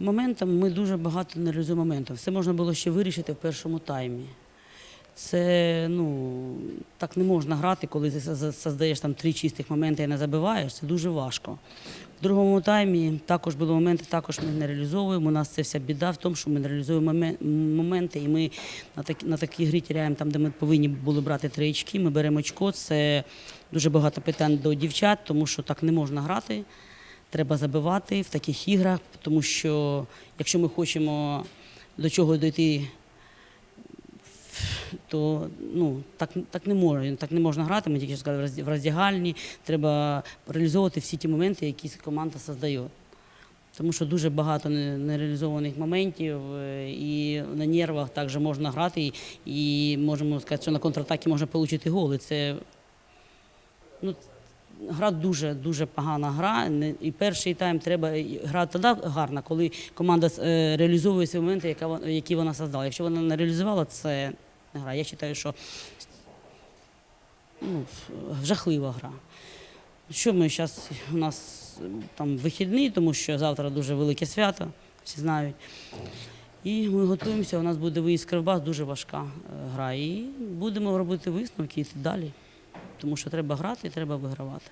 моментам ми дуже багато не реалізуємо моментів. Все можна було ще вирішити в першому таймі. Це ну так не можна грати, коли ти создаєш там три чистих моменти і не забиваєш. Це дуже важко. В другому таймі також були моменти, також ми не реалізовуємо. У нас це вся біда в тому, що ми не реалізуємо моменти, і ми на такі на такій грі тіряємо там, де ми повинні були брати три очки. Ми беремо очко. Це дуже багато питань до дівчат, тому що так не можна грати. Треба забивати в таких іграх, тому що якщо ми хочемо до чого дійти то ну так, так не можна, так не можна грати. Ми тільки сказали в роздягальні. Треба реалізовувати всі ті моменти, які команда создає. Тому що дуже багато нереалізованих моментів, е, і на нервах також можна грати, і, можемо сказати, що на контратакі можна отримати гол. І це ну, гра дуже дуже погана гра. І перший тайм треба грати тоді гарно, коли команда е, реалізовує свої моменти, які вона создала. Якщо вона не реалізувала, це не гра. Я вважаю, що ну, жахлива гра. Що ми зараз у нас там вихідний, тому що завтра дуже велике свято, всі знають. І ми готуємося. У нас буде виїзд Кривбас, дуже важка е, гра. І будемо робити висновки і далі. Тому що треба грати і треба вигравати.